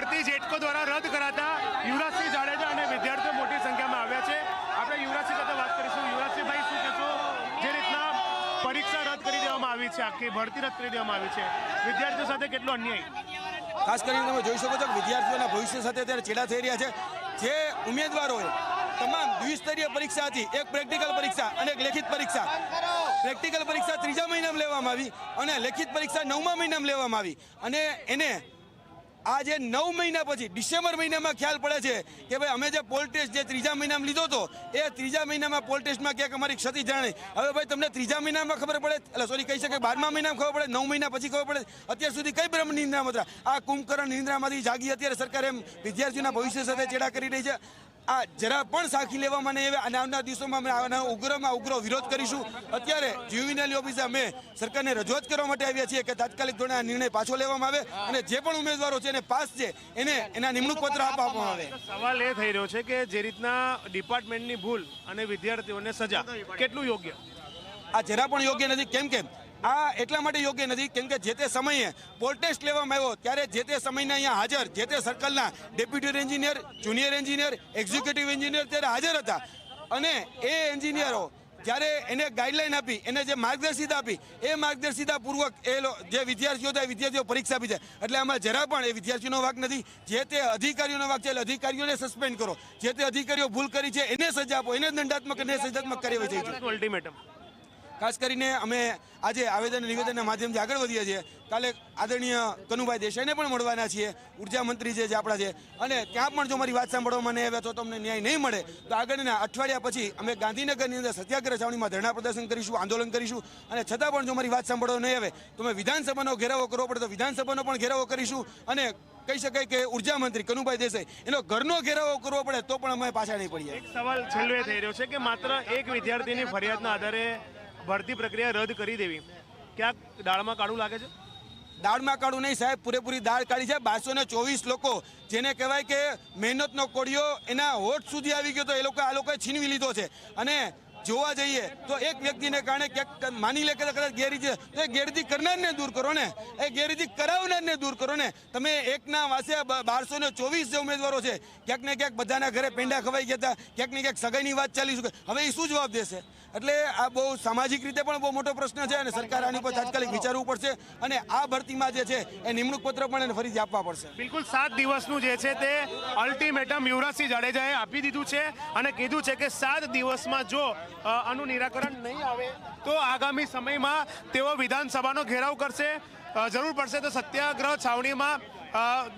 ભરતી જેટકો દ્વારા રદ કરાતા યુવરાજસિંહ જાડેજા અને વિદ્યાર્થીઓ મોટી સંખ્યામાં આવ્યા છે. આપણે યુવરાજસિંહ સાથે વાત કરીશું. યુવરાજસિંહભાઈ, શું કહેશો? જે રીતના પરીક્ષા રદ કરી દેવામાં આવી છે, આખી ભરતી રદ કરી દેવામાં આવી છે. વિદ્યાર્થીઓ સાથે કેટલો અન્યાય? ખાસ કરીને તમે જોઈ શકો છો કે વિદ્યાર્થીઓના ભવિષ્ય સાથે અત્યારે ચેડા થઈ રહ્યા છે. જે ઉમેદવારોએ તમામ દ્વિસ્તરીય પરીક્ષા હતી. એક પ્રેક્ટિકલ પરીક્ષા અને એક લેખિત પરીક્ષા. પ્રેક્ટિકલ પરીક્ષા ત્રીજા મહિનામાં લેવામાં આવી અને લેખિત પરીક્ષા નવમા મહિનામાં લેવામાં આવી. અને એને આ જે નવ મહિના પછી, ડિસેમ્બર મહિનામાં ખ્યાલ પડે છે કે ભાઈ અમે જે પોલ ટેસ્ટ જે ત્રીજા મહિનામાં લીધો હતો, એ ત્રીજા મહિનામાં પોલ ટેસ્ટમાં ક્યાંક અમારી ક્ષતિ જાણે. હવે ભાઈ તમને ત્રીજા મહિનામાં ખબર પડે? એટલે સોરી કહી શકે બારમા મહિનામાં ખબર પડે, નવ મહિના પછી ખબર પડે. અત્યાર સુધી કઈ બ્રહ્મ નિંદ્રામાં હતા? આ કુંભકરણ નિંદ્રામાંથી જાગી અત્યારે સરકાર એમ વિદ્યાર્થીઓના ભવિષ્ય સાથે ચેડા કરી રહી છે. આ જરા પણ સાખી લેવા મને એવા આવનાર દિવસોમાં અમે આના ઉગ્રમાં ઉગ્ર વિરોધ કરીશું. અત્યારે જ્યુવિનલ ઓફિસે અમે સરકારને રજૂઆત કરવા માટે આવ્યા છીએ કે તાત્કાલિક ધોરણે આ નિર્ણય પાછો લેવામાં આવે અને જે પણ ઉમેદવારો છે એને પાસ છે એને એના નિમણૂક પત્ર આપવામાં આવે. સવાલ એ થઈ રહ્યો છે કે જે રીતના ડિપાર્ટમેન્ટની ભૂલ અને વિદ્યાર્થીઓને સજા કેટલું યોગ્ય? આ જરા પણ યોગ્ય નથી. કેમ કે આ એટલા માટે યોગ્ય નથી કેમ કે જે તે સમયે પોલ ટેસ્ટ લેવામાં આવ્યો ત્યારે જે તે સમયના અહીંયા હાજર જે તે સર્કલના deputy engineer junior engineer executive engineer ત્યારે હાજર હતા. અને એ એન્જિનિયરો જ્યારે એને ગાઈડલાઈન આપી, એને જે માર્ગદર્શિતા આપી, એ માર્ગદર્શિતા પૂર્વક એ જે વિદ્યાર્થીઓ હતા વિદ્યાર્થીઓ પરીક્ષા આપી છે એટલે આમાં જરા પણ એ વિદ્યાર્થીઓનો વાક નથી. જે તે અધિકારીઓનો વાક છે, એટલે અધિકારીઓને સસ્પેન્ડ કરો. જે તે અધિકારીઓ ભૂલ કરી છે, એને સજા આપો. એને દંડાત્મક અને સજાત્મક કાર્યવાહી થઈ અલ્ટિમેટમ ખાસ કરીને અમે આજે આવેદન નિવેદનના માધ્યમથી આગળ વધીએ છીએ. કાલે આદરણીય કનુભાઈ દેસાઈને પણ મળવાના છીએ, ઊર્જા મંત્રી જે આપણા છે. અને ત્યાં પણ જો મારી વાત સાંભળવામાં નહીં આવે તો તમને ન્યાય નહીં મળે, તો આગળના અઠવાડિયા પછી અમે ગાંધીનગરની અંદર સત્યાગ્રહ છાવણીમાં ધરણા પ્રદર્શન કરીશું, આંદોલન કરીશું. અને છતાં પણ જો મારી વાત સાંભળવા નહીં આવે, તો અમે વિધાનસભાનો ઘેરાવો કરવો પડે તો વિધાનસભાનો પણ ઘેરાવો કરીશું. અને કહી શકાય કે ઊર્જા મંત્રી કનુભાઈ દેસાઈ, એનો ઘરનો ઘેરાવો કરવો પડે તો પણ અમે પાછા નહીં પડીએ. એક સવાલ છેલ્લે થઈ રહ્યો છે કે માત્ર એક વિદ્યાર્થીની ફરિયાદના આધારે ભરતી પ્રક્રિયા રદ કરી દેવી. ક્યાંક દાળમાં કાળું લાગે છે? દાળમાં કાઢું નહીં સાહેબ, પૂરેપૂરી દાળ કાઢી છે. બારસો ને ચોવીસ લોકો, જેને કહેવાય કે મહેનતનો કોડિયો એના હોઠ સુધી આવી ગયો તો એ લોકો આ લોકોએ છીનવી લીધો છે. અને જોવા જઈએ તો એક વ્યક્તિને કારણે ક્યાંક માની લે કે કદાચ ગેરરીતિ તો એ ગેરરીતિ કરનારને દૂર કરો ને. એ ગેરરીતિ કરાવનારને દૂર કરો ને. તમે એકના વાસે બારસો ને ચોવીસ જે ઉમેદવારો છે, ક્યાંક ને ક્યાંક બધાના ઘરે પેંડા ખવાઈ ગયા હતા ક્યાંક ને ક્યાંક સગાઈની વાત ચાલી શકે હવે એ શું જવાબ દેશે? એટલે આ બહુ સામાજિક રીતે પણ બહુ મોટો પ્રશ્ન છે અને સરકાર આની પર તાત્કાલિક વિચારવું પડશે અને આ ભરતીમાં જે છે, એ નિમણૂક પત્ર પણ એને ફરીથી આપવા પડશે. બિલકુલ સાત દિવસનું જે છે તે અલ્ટિમેટમ યુવરાજસિંહ જાડેજાએ આપી દીધું છે અને કીધું છે કે સાત દિવસમાં જો આનું નિરાકરણ નહીં આવે તો આગામી સમયમાં તેઓ વિધાનસભાનો ઘેરાવ કરશે. જરૂર પડશે તો સત્યાગ્રહ છાવણીમાં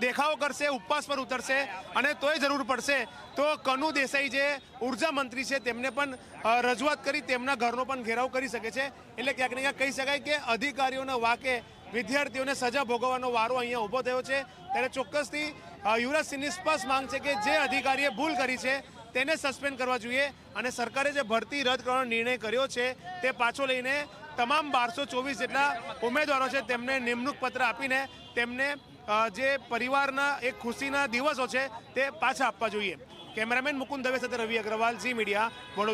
દેખાવો કરશે ઉપવાસ પર ઉતરશે અને તોય જરૂર પડશે તો કનુ દેસાઈ જે ઊર્જા મંત્રી છે તેમને પણ રજૂઆત કરી તેમના ઘરનો પણ ઘેરાવ કરી શકે છે. એટલે ક્યાંક ને ક્યાંક કહી શકાય કે અધિકારીઓના વાકે વિદ્યાર્થીઓને સજા ભોગવવાનો વારો અહીંયા ઊભો થયો છે. ત્યારે ચોક્કસથી અ, યુવરાજસિંહની સ્પષ્ટ માંગ છે કે જે અધિકારીએ ભૂલ કરી છે તેને સસ્પેન્ડ કરવા જોઈએ અને સરકારે જે ભરતી રદ કરવાનો નિર્ણય કર્યો છે, તે પાછો લઈને તમામ બારસો ચોવીસ જેટલા ઉમેદવારો છે, તેમને નિમણૂક પત્ર આપીને તેમને જે પરિવારના એક ખુશીના દિવસો છે, તે પાછા આપવા જોઈએ. કેમેરામેન મુકુંદ દવે સાથે રવિ અગ્રવાલ, ઝી મીડિયા, વડોદરા.